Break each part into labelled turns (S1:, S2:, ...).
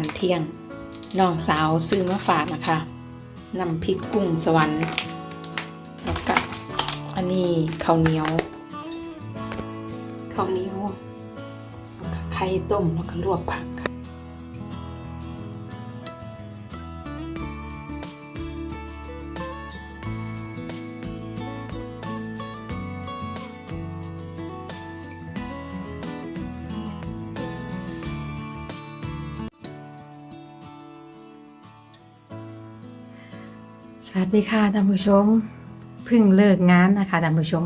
S1: านเที่ยงน้องสาวซื้อมาฝากนะคะนำพริกกุ้งสวรรค์แล้วก็อันนี้ข้าวเหนียวข้าวเหนียวแล้วก็ไข่ต้มแล้วก็ลวกผัก สวัสดีค่ะท่านผู้ชมเพิ่งเลิกงานนะคะท่านผู้ชม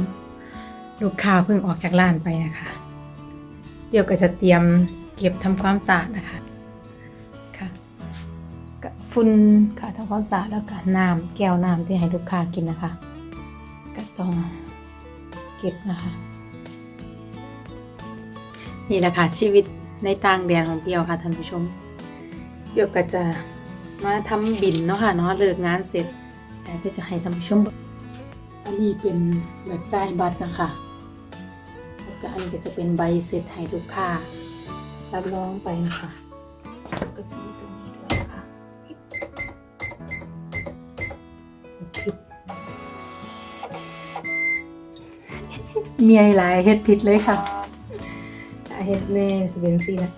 S1: ลูกค้าเพิ่งออกจากร้านไปนะคะ เดี๋ยวก็จะเตรียมเก็บทำความสะอาดนะคะค่ะกฝุ่นค่ะทำความสะอาดแล้วก็น้ำแก้วน้ำที่ให้ลูกค้ากินนะคะ ก็ต้องเก็บนะคะ นี่แหละค่ะชีวิตในต่างแดนของเปียวค่ะท่านผู้ชมเปียวก็จะมาทำบินเนาะค่ะเนาะเลิกงานเสร็จ แล้วก็จะให้ท่านผู้ชมเบิ่งอันนี้เป็นแบบจ่ายบัตรนะคะแล้วก็อันนี้ก็จะเป็นใบเสร็จให้ลูกค้ารับรองไปนะคะก็จะมีตรงนี้ด้วยนะคะเมียหลายเฮ็ดผิดเลยค่ะเฮ็ดแน่จะเป็นสินะ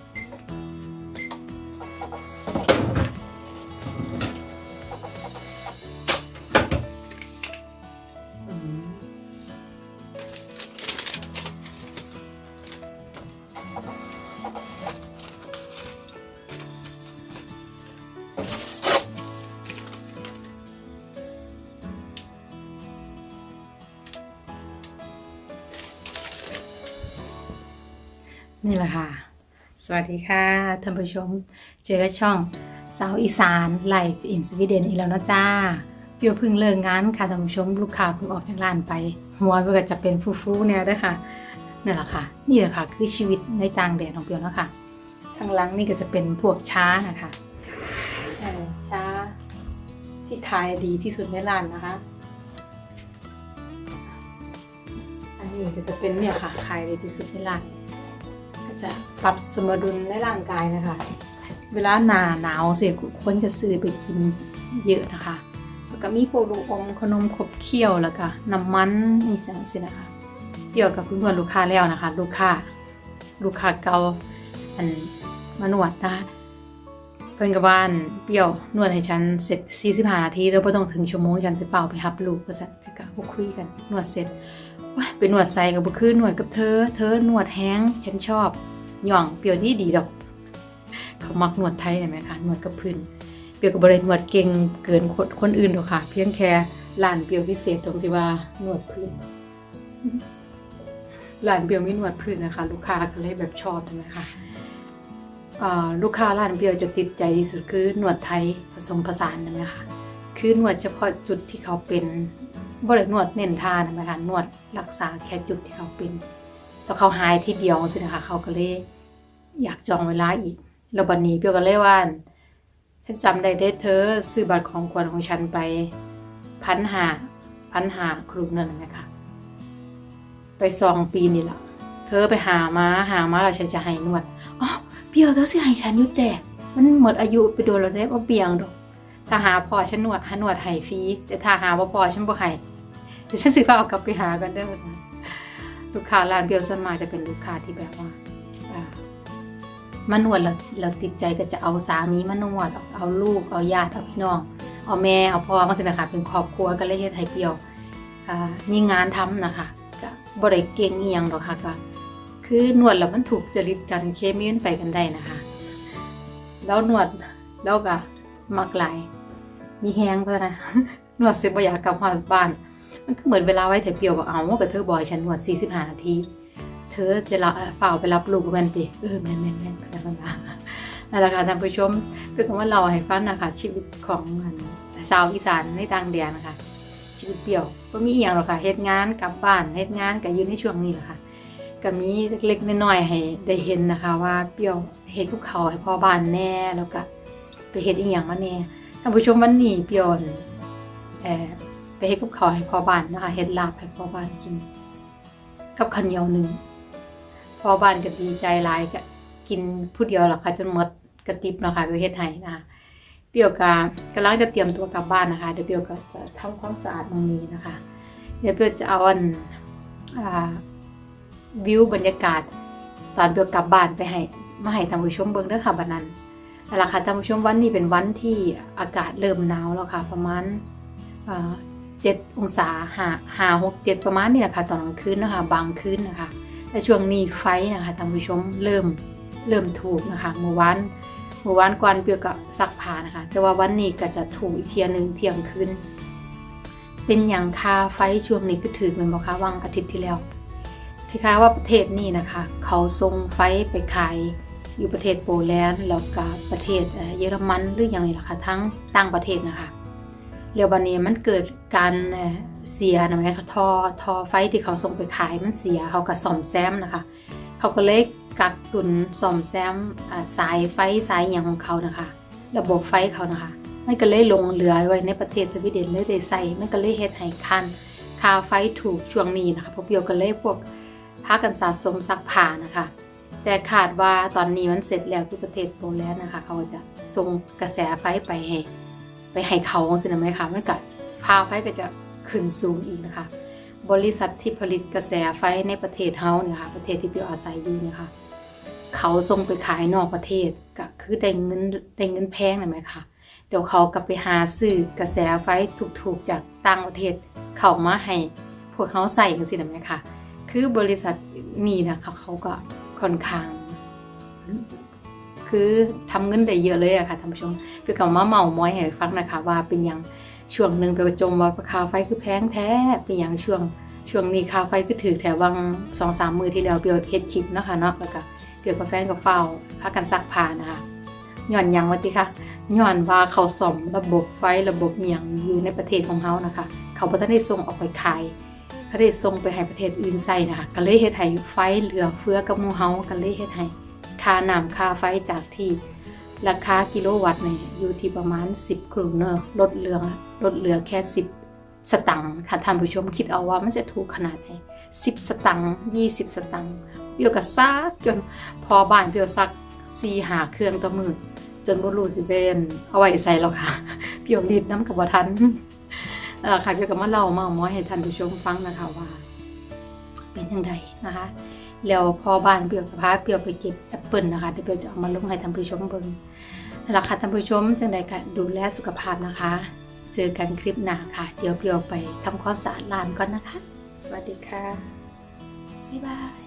S1: นี่แหละค่ะ สวัสดีค่ะท่านผู้ชม เจอกับช่องสาวอีสานไลฟ์อินสวีเดนอีกแล้วนะจ้าเปียวเพิ่งเลิกงานค่ะท่านผู้ชมลูกค้าเพิ่งออกจากร้านไป หัวเพื่อจะเป็นฟูๆเนี่ยด้วยค่ะ นี่แหละค่ะ นี่แหละค่ะ คือชีวิตในต่างแดนของเปียวเนาะค่ะข้างหลังนี่ก็จะเป็นพวกช้านะคะช้าที่ขายดีที่สุดในร้านนะคะ อันนี้ก็จะเป็นเนี่ยค่ะขายดีที่สุดในร้าน ก็จะปรับสมดุลในร่างกายนะคะ เวลาหนาหนาวเสียคนจะซื้อไปกินเยอะนะคะ แล้วก็มีพวกลูกอมขนมขบเคี้ยวแล้วก็น้ำมันนี่สังสินะคะ กี่ยวกับเพื่อนลูกค้าแล้วนะคะ ลูกค้าลูกค้าเก่าอันมานวดนะคะเพื่อนกับบ้านเปรี้ยวนวดให้ฉันเสร็จ45นาทีแล้วไม่ต้องถึงชั่วโมงฉันจะเป่าไปหับลูกประสันไปกับพวกคุยกันนวดเสร็จว้าไปนวดใส่กับบุคืนนวดกับเธอ เธอนวดแห้งฉันชอบหย่องเปรี้ยวดีดีดอก เขามักนวดไทยใช่ไหมคะนวดกับพื้นเปียวกับบรินวดเก่งเกินคนคนอื่นหรอกค่ะ เพียงแค่ร้านเปียวพิเศษตรงที่ว่านวดพื้น ร้านเปียวไม่นวดพื้นนะคะ ลูกค้าก็เลยแบบชอบใช่ไหมคะอ่าลูกค้าร้านเปียวจะติดใจที่สุดคือหนวดไทยผสมผสานนะคะคือหนวดเฉพาะจุดที่เขาเป็นบริหนวดเน้นทานนะคะนวดรักษาแค่จุดที่เขาเป็นแล้วเขาหายทีเดียวสินะคะเขาก็เลยอยากจองเวลาอีกแล้วบันนี้เปียวก็เลยว่าฉันจำได้เด้เธอซื้อบัตรของขวัญของฉันไปพันหาพันหาครูนั่นนะคะ ไปสองปีนี่แหละเธอไปหามาหามาแล้วฉันจะให้นวดอ๋อเปียวเธอสิให้ฉันอยู่แต่มันหมดอายุไปโดนแล้วได้ว่าเปียงดอกถ้าหาพอฉันนวดหานวดให้ฟรีแต่ถ้าหาบ่าพอฉันบ่ให้เดี๋ยวฉันสิฟ้าเอากลับไปหากันได้อวันนั้นลูกค้าร้านเปียวส่วนมากจะเป็นลูกค้าที่แบบว่ามา นวดเราเราติดใจก็จะเอาสามีมานวดเอาเอาลูกเอาญาติเอาพี่น้อง เอาแม่เอาพ่อมาสินะคะเป็นครอบครัวก็เลยเฮ็ดให้เปียวมีงานทำนะคะ บ่ได้เก่งเอียังดอกค่ะก็คือนวดแล้วมันถูกจริตกันเคมีมันไปกันได้นะคะ แล้วนวดแล้วก็มักหลาย มีแฮงเพะนะนวดเสร็จบ่อยากกลับบ้าน มันก็เหมือนเวลาไว้แต่เปียวบอกเอาว่ากับเธอบอกให้ฉันนวด45นาทีเธอจะละเฝ่าไปรับลูกแมนติเออแมนแมนแมนแมนแมนนั่นแหละค่ะท่านผู้ชมเป็นคำว่าเราให้ฟังนะคะชีวิตของสาวอีสานในต่างแดนนะคะ ชีวิตเปรี่ยวก็มีอย่างหรอกค่ะเฮ็ดงานกลับบ้านเฮ็ดงานก็อยู่ในช่วงนี้แหละค่ะก็มีเล็กๆน้อยๆให้ได้เห็นนะคะ ว่าเปรี้ยวเฮ็ดกับเขาให้พ่อบ้านแน่แล้วก็ไปเฮ็ดอีหยังมาแน่ท่านผู้ชมวันนี้เปรี้ยวเอ่อไปเฮ็ดกับเขาให้พ่อบ้านนะคะเฮ็ดลาบให้พ่อบ้านกิน กับข้าวเหนียวหนึ่งพอบ้านก็ดีใจหลายก็กินผู้เดียวหรอกค่ะจนหมดกระติบเนาะค่ะเปียวเฮ็ดให้นะคะ เปียวกกำลังจะเตรียมตัวกลับบ้านนะคะ เดี๋ยวเปียวก็จะทำความสะอาดตรงนี้นะคะ เดี๋ยวเปียวจะเอาอันอวิวบรรยากาศ ตอนเปียวกลับบ้านไปให้มาให้ท่านผู้ชมเบิ่งเด้อค่ะบัดนั้นนั่นล่ะค่ะท่านผู้ชมวันนี้เป็นวันที่อากาศเริ่มหนาวแล้วค่ะ ประมาณเอ่อ7องศา5 5 6 7ประมาณนี้แหละค่ะตอนกลางคืนนะคะ บางคืนนะคะแต่ช่วงนี้ไฟนะคะท่านผู้ชมเริ่มเริ่มถูกนะคะเมื่อวาน เมื่อวานก่อนเปียวก็ซักผ้านะคะ แต่ว่าวันนี้ก็จะถูกอีกเทียหนึ่งเที่ยงคืนเป็นอย่างคาไฟช่วงนี้ก็ถือเหมือนบอกค่ะวังอาทิตย์ที่แล้วคล้ายๆว่าประเทศนี้นะคะ เขาส่งไฟไปขายอยู่ประเทศโปแลนด์แล้วก็ประเทศเยอรมันหรืออย่างไรล่ะคะทั้งต่างประเทศนะคะแล้วบันนี้มันเกิดการเสียนะไหมคะทอทอไฟที่เขาส่งไปขายมันเสียเขาก็ซ่อมแซมนะคะ เขาก็เลย กักตุนซ่อมแซมสายไฟสายอย่างของเขานะคะ ระบบไฟเขานะคะมันก็เลยลงเหลือไว้ในประเทศสวีเดนเลยได้ใส่มันก็เลยเฮ็ดให้คันค่าไฟถูกช่วงนี้นะคะพราะเปียวก็เลยพวกพากันสะสมซักผ้านะคะ แต่คาดว่าตอนนี้มันเสร็จแล้วที่ประเทศโปแลนด์นะคะ เขาจะส่งกระแสไฟไปให้ไปให้เขาสินะไหมคะมันก็พาไฟก็จะขึ้นสูงอีกนะคะ บริษัทที่ผลิตกระแสไฟในประเทศเฮาเนี่ยค่ะประเทศที่พี่อาศัยอยู่เนี่ยค่ะเขาส่งไปขายนอกประเทศก็คือได้เงินได้เงินแพงนะไหมคะเดี๋ยวเขากลับไปหาซื้อกระแสไฟถูกๆจากต่างประเทศเข้ามาให้พวกเขาใส่กันสินะไหมคะคือบริษัทนี่นะคะเขาก็ค่อนข้าง คือทำเงินได้เยอะเลยอะค่ะท่านผู้ชมเพื่อกับมาเมาม้อยให้ฟังนะคะ ว่าเป็นย่าง ช่วงหนึ่งไปจมว่าค่าไฟคือแพงแท้เป็นอย่างช่วงช่วงนี้ค่าไฟคือถือแถววังสองสามมือที่แล้วเปียวเฮ็ดคลิปนะคะเนาะแล้วก็เปียวกับแฟนกับเฝ้าพากันซักผ้านะคะย้อนยังว่าติคะย้อนว่าเขาซ่อมระบบไฟระบบเมียงอยู่ในประเทศของเขานะคะ เขาบ่ทันได้ส่งออกไปขายเขาได้ส่งไปให้ประเทศอื่นใส่นะคะก็เลยเฮ็ดให้ไฟเหลือเฟือกับมูเฮาก็เลยเฮ็ดให้ค่าน้ำค่าไฟจากที่ ราคากิโลวัตต์เนี่ยอยู่ที่ประมาณ 10ครูเนอร์ลดเหลือลดเหลือแค่ 10 สตังค์ค่ะท่านผู้ชมคิดเอาว่ามันจะถูกขนาดไหน10 สตังค์20 สตังค์เปียวก็ซักจนพอบ้านเปียวซัก4หาเครื่องต่อมือจนบรูสิเป็นเอาไว้ใส่แล้วค่ะเปียวรีดน้ำกับบ่ทันเอ่อค่ะเกี่ยวกับมาเล่ามาหมอให้ท่านผู้ชมฟังนะคะว่า เป็นยังไงนะคะ แล้วพอบ้านเปรียวกับพาเปรียวไปเก็บแอปเปิลนะคะเดี๋ยวเปรียวจะเอามาลงให้ท่านผู้ชมเบิ่งนั่นแหละค่ะท่านผู้ชมจังใดก็ดูแลสุขภาพนะคะ เจอกันคลิปหน้าค่ะ เดี๋ยวเปรียวไปทำความสะอาดลานก่อนนะคะ สวัสดีค่ะบ๊ายบาย